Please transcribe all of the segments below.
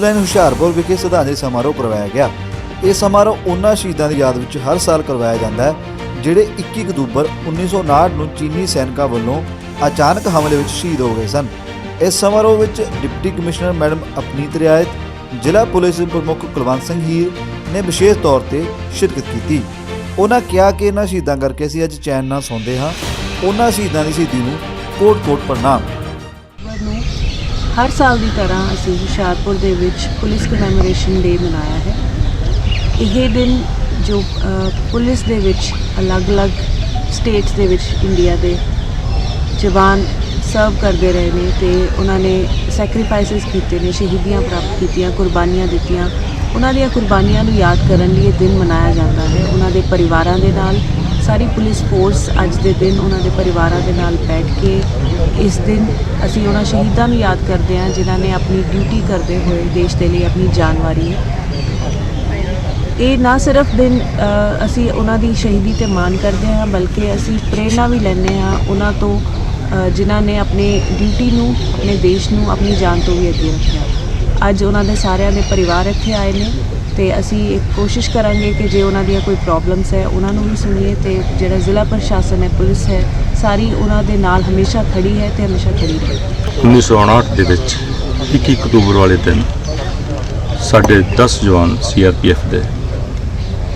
Line Hoshiarpur ਵਿਖੇ ਸ਼ਰਧਾਂਜਲੀ ਸਮਾਰੋਹ ਕਰਵਾਇਆ ਗਿਆ। ਇਹ ਸਮਾਰੋਹ ਉਹਨਾਂ ਸ਼ਹੀਦਾਂ ਦੀ ਯਾਦ ਵਿੱਚ ਹਰ ਸਾਲ ਕਰਵਾਇਆ ਜਾਂਦਾ ਹੈ, ਜਿਹੜੇ 21 ਅਕਤੂਬਰ 1959 ਨੂੰ ਚੀਨੀ ਸੈਨਿਕਾਂ ਵੱਲੋਂ ਅਚਾਨਕ ਹਮਲੇ ਵਿੱਚ ਸ਼ਹੀਦ ਹੋ ਗਏ ਸਨ। ਇਸ ਸਮਾਰੋਹ ਵਿੱਚ deputy commissioner madam Apneet Riyait, ਜ਼ਿਲ੍ਹਾ ਪੁਲਿਸ ਪ੍ਰਮੁੱਖ ਕੁਲਵੰਤ ਸਿੰਘ ਹੀਰ ਨੇ ਵਿਸ਼ੇਸ਼ ਤੌਰ ਤੇ ਸ਼ਿਰਕਤ ਕੀਤੀ। ਉਹਨਾਂ ਕਿਹਾ ਕਿ ਇਹਨਾਂ ਸ਼ਹੀਦਾਂ ਕਰਕੇ ਅਸੀਂ ਅੱਜ ਚੈਨ ਨਾਲ ਸੌਂਦੇ ਹਾਂ। ਉਹਨਾਂ ਸ਼ਹੀਦਾਂ ਦੀ ਸ਼ਹੀਦੀ ਨੂੰ ਕੋਟ-ਕੋਟ ਪ੍ਰਣਾਮ। ਹਰ ਸਾਲ ਦੀ ਤਰ੍ਹਾਂ ਅਸੀਂ ਹੁਸ਼ਿਆਰਪੁਰ ਦੇ ਵਿੱਚ ਪੁਲਿਸ ਕਮੈਮੋਰੇਸ਼ਨ ਡੇ ਮਨਾਇਆ ਹੈ। ਇਹ ਦਿਨ ਜੋ ਪੁਲਿਸ ਦੇ ਵਿੱਚ ਅਲੱਗ-ਅਲੱਗ ਸਟੇਟਸ ਦੇ ਵਿੱਚ ਇੰਡੀਆ ਦੇ ਜਵਾਨ ਸਰਵ ਕਰਦੇ ਰਹੇ ਨੇ ਤੇ ਉਹਨਾਂ ਨੇ ਸੈਕਰੀਫਾਈਸਸ ਕੀਤੇ ਨੇ, ਸ਼ਹੀਦੀਆਂ ਪ੍ਰਾਪਤ ਕੀਤੀਆਂ, ਕੁਰਬਾਨੀਆਂ ਦਿੱਤੀਆਂ। ਉਹਨਾਂ ਦੀਆਂ ਕੁਰਬਾਨੀਆਂ ਨੂੰ ਯਾਦ ਕਰਨ ਲਈ ਇਹ ਦਿਨ ਮਨਾਇਆ ਜਾਂਦਾ ਹੈ। ਉਹਨਾਂ ਦੇ ਪਰਿਵਾਰਾਂ ਦੇ ਨਾਲ ਸਾਰੀ ਪੁਲਿਸ ਫੋਰਸ ਅੱਜ ਦੇ ਦਿਨ ਉਹਨਾਂ ਦੇ ਪਰਿਵਾਰਾਂ ਦੇ ਨਾਲ ਬੈਠ ਕੇ ਇਸ ਦਿਨ ਅਸੀਂ ਉਹਨਾਂ ਸ਼ਹੀਦਾਂ ਨੂੰ ਯਾਦ ਕਰਦੇ ਹਾਂ, ਜਿਨ੍ਹਾਂ ਨੇ ਆਪਣੀ ਡਿਊਟੀ ਕਰਦੇ ਹੋਏ ਦੇਸ਼ ਦੇ ਲਈ ਆਪਣੀ ਜਾਨ ਵਾਰੀ ਹੈ। ਇਹ ਨਾ ਸਿਰਫ ਦਿਨ ਅਸੀਂ ਉਹਨਾਂ ਦੀ ਸ਼ਹੀਦੀ ਤੇ ਮਾਣ ਕਰਦੇ ਹਾਂ, ਬਲਕਿ ਅਸੀਂ ਪ੍ਰੇਰਣਾ ਵੀ ਲੈਂਦੇ ਹਾਂ ਉਹਨਾਂ ਤੋਂ ਜਿਨ੍ਹਾਂ ਨੇ ਆਪਣੇ ਡਿਊਟੀ ਨੂੰ, ਆਪਣੇ ਦੇਸ਼ ਨੂੰ, ਆਪਣੀ ਜਾਨ ਤੋਂ ਵੀ ਅੱਗੇ ਰੱਖਿਆ। ਅੱਜ ਉਹਨਾਂ ਦੇ ਸਾਰਿਆਂ ਦੇ ਪਰਿਵਾਰ ਇੱਥੇ ਆਏ ਨੇ। ਤੇ ਅਸੀਂ ਇੱਕ ਕੋਸ਼ਿਸ਼ ਕਰਾਂਗੇ ਕਿ ਜੇ ਉਹਨਾਂ ਦੀਆਂ ਕੋਈ ਪ੍ਰੋਬਲਮਸ ਹੈ, ਉਹਨਾਂ ਨੂੰ ਵੀ ਸੁਣੀਏ ਤੇ ਜਿਹੜਾ ਜ਼ਿਲ੍ਹਾ ਪ੍ਰਸ਼ਾਸਨ ਹੈ, ਪੁਲਿਸ ਹੈ, ਸਾਰੀ ਉਹਨਾਂ ਦੇ ਨਾਲ ਹਮੇਸ਼ਾ ਖੜੀ ਹੈ ਤੇ ਹਮੇਸ਼ਾ ਖੜੀ ਰਹੇ। 1959 ਦੇ ਵਿੱਚ 21 ਅਕਤੂਬਰ ਵਾਲੇ ਦਿਨ ਸਾਡੇ 10 ਜਵਾਨ ਸੀਆਰਪੀਐਫ ਦੇ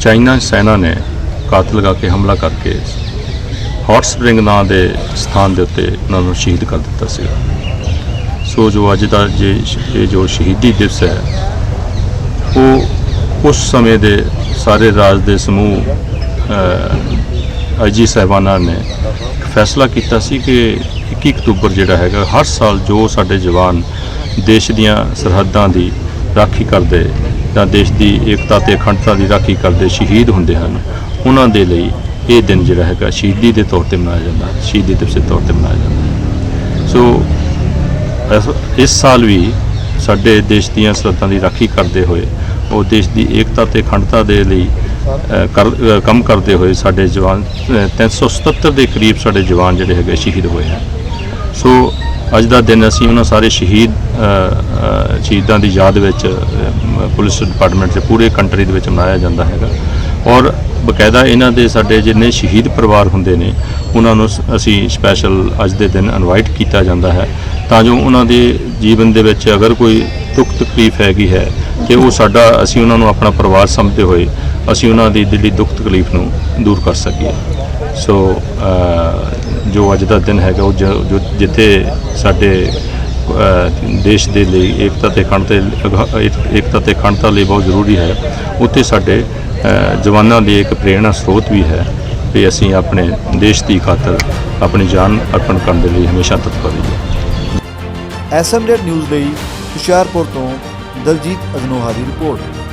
ਚਾਈਨਾ ਸੈਨਾ ਨੇ ਕਾਤਲ ਲਗਾ ਕੇ ਹਮਲਾ ਕਰਕੇ ਹੌਟ ਸਪ੍ਰਿੰਗ ਨਾਂ ਦੇ ਸਥਾਨ ਦੇ ਉੱਤੇ ਉਹਨਾਂ ਨੂੰ ਸ਼ਹੀਦ ਕਰ ਦਿੱਤਾ ਸੀ। ਸੋ ਜੋ ਅੱਜ ਦਾ ਜੇ ਇਹ ਜੋ ਸ਼ਹੀਦੀ ਦਿਵਸ ਹੈ, ਉਹ ਉਸ ਸਮੇਂ ਦੇ ਸਾਰੇ ਰਾਜ ਦੇ ਸਮੂਹ ਆਈਜੀ ਸਾਹਿਬਾਨਾਂ ਨੇ ਫੈਸਲਾ ਕੀਤਾ ਸੀ ਕਿ 21 ਅਕਤੂਬਰ ਜਿਹੜਾ ਹੈਗਾ, ਹਰ ਸਾਲ ਜੋ ਸਾਡੇ ਜਵਾਨ ਦੇਸ਼ ਦੀਆਂ ਸਰਹੱਦਾਂ ਦੀ ਰਾਖੀ ਕਰਦੇ ਜਾਂ ਦੇਸ਼ ਦੀ ਏਕਤਾ ਤੇ ਅਖੰਡਤਾ ਦੀ ਰਾਖੀ ਕਰਦੇ ਸ਼ਹੀਦ ਹੁੰਦੇ ਹਨ, ਉਹਨਾਂ ਦੇ ਲਈ ਇਹ ਦਿਨ ਜਿਹੜਾ ਹੈਗਾ ਸ਼ਹੀਦੀ ਦੇ ਤੌਰ ਤੇ ਮਨਾਇਆ ਜਾਂਦਾ ਹੈ ਸ਼ਹੀਦੀ ਦਿਵਸ ਦੇ ਤੌਰ ਤੇ ਮਨਾਇਆ ਜਾਂਦਾ। ਹੈ ਸੋ ਇਸ ਸਾਲ ਵੀ ਸਾਡੇ ਦੇਸ਼ ਦੀਆਂ ਸਰਹੱਦਾਂ ਦੀ ਰਾਖੀ ਕਰਦੇ ਹੋਏ ਉਹ ਦੇਸ਼ ਦੀ ਏਕਤਾ ਤੇ ਅਖੰਡਤਾ ਦੇ ਲਈ ਕਰ ਕੰਮ ਕਰਦੇ ਹੋਏ ਸਾਡੇ ਜਵਾਨ ਅ, 377 ਦੇ ਕਰੀਬ ਸਾਡੇ ਜਵਾਨ ਜਿਹੜੇ ਹੈਗੇ ਸ਼ਹੀਦ ਹੋਏ ਹਨ। ਸੋ ਅੱਜ ਦਾ ਦਿਨ ਅਸੀਂ ਉਹਨਾਂ ਸਾਰੇ ਸ਼ਹੀਦ ਸ਼ਹੀਦਾਂ ਦੀ ਯਾਦ ਵਿੱਚ ਪੁਲਿਸ ਡਿਪਾਰਟਮੈਂਟ ਦੇ ਪੂਰੇ ਕੰਟਰੀ ਦੇ ਵਿੱਚ ਮਨਾਇਆ ਜਾਂਦਾ ਹੈਗਾ। ਔਰ ਬਕਾਇਦਾ ਇਹਨਾਂ ਦੇ ਸਾਡੇ ਜਿੰਨੇ ਸ਼ਹੀਦ ਪਰਿਵਾਰ ਹੁੰਦੇ ਨੇ ਉਹਨਾਂ ਨੂੰ ਸ- ਅਸੀਂ ਸਪੈਸ਼ਲ ਅੱਜ ਦੇ ਦਿਨ ਇਨਵਾਈਟ ਕੀਤਾ ਜਾਂਦਾ ਹੈ। ਤਾਂ ਜੋ ਉਹਨਾਂ ਦੇ ਜੀਵਨ ਦੇ ਵਿੱਚ ਅਗਰ ਕੋਈ ਦੁੱਖ ਤਕਲੀਫ ਹੈਗੀ ਹੈ ਕਿ ਉਹ ਸਾਡਾ, ਅਸੀਂ ਉਹਨਾਂ ਨੂੰ ਆਪਣਾ ਪਰਿਵਾਰ ਸਮਝਦੇ ਹੋਏ ਅਸੀਂ ਉਹਨਾਂ ਦੀ ਦਿੱਲੀ ਦੁੱਖ ਤਕਲੀਫ ਨੂੰ ਦੂਰ ਕਰ ਸਕੀਏ। ਸੋ ਜੋ ਅੱਜ ਦਾ ਦਿਨ ਹੈਗਾ, ਉਹ ਜੋ ਜਿੱਥੇ ਸਾਡੇ ਦੇਸ਼ ਦੇ ਲਈ ਏਕਤਾ ਤੇ ਅਖੰਡਤਾ ਏਕਤਾ ਤੇ ਅਖੰਡਤਾ ਲਈ ਬਹੁਤ ਜ਼ਰੂਰੀ ਹੈ, ਉੱਥੇ ਸਾਡੇ ਜਵਾਨਾਂ ਲਈ ਇੱਕ ਪ੍ਰੇਰਣਾ ਸਰੋਤ ਵੀ ਹੈ ਵੀ ਅਸੀਂ ਆਪਣੇ ਦੇਸ਼ ਦੀ ਖਾਤਰ ਆਪਣੀ ਜਾਨ ਅਰਪਣ ਕਰਨ ਦੇ ਲਈ ਹਮੇਸ਼ਾ ਤਤਪਰ ਰਹੀਏ। ਐਸਐਮਜੈਡ ਨਿਊਜ਼ ਲਈ ਹੁਸ਼ਿਆਰਪੁਰ ਤੋਂ ਦਲਜੀਤ ਅਗਨੋਹਾ ਦੀ ਰਿਪੋਰਟ।